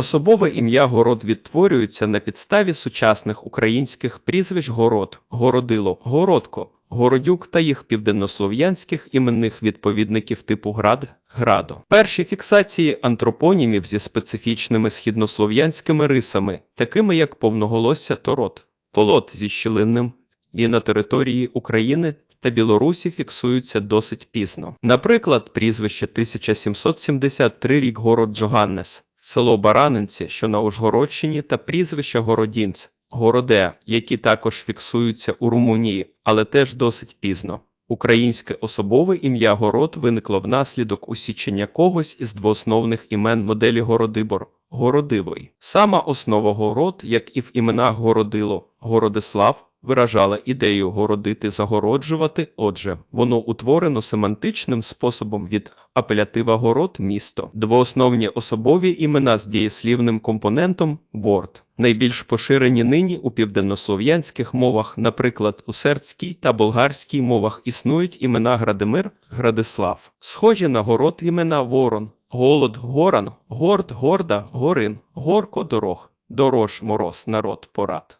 Особове ім'я Город відтворюється на підставі сучасних українських прізвищ Город, Городило, Городко, Городюк та їх південнослов'янських іменних відповідників типу Град, Градо. Перші фіксації антропонімів зі специфічними східнослов'янськими рисами, такими як повноголосся Торот, Толот зі щілинним, і на території України та Білорусі фіксуються досить пізно. Наприклад, прізвище 1773 рік город Джоганнес, село Баранинці, що на Ужгородщині, та прізвище Городінць, Городе, які також фіксуються у Румунії, але теж досить пізно. Українське особове ім'я Город виникло внаслідок усічення когось із двоосновних імен моделі Городибор Городивий. Сама основа город, як і в іменах Городило, Городислав, виражала ідею городити загороджувати, отже, воно утворено семантичним способом від апелятива город місто. Двоосновні особові імена з дієслівним компонентом борд. Найбільш поширені нині у південнослов'янських мовах, наприклад, у сербській та болгарській мовах існують імена Градимир, Градислав. Схожі на город імена Ворон, Голод, Горан, Горд, Горда, Горин, Горко, Дорог, Дорож, Мороз, Народ, Порад.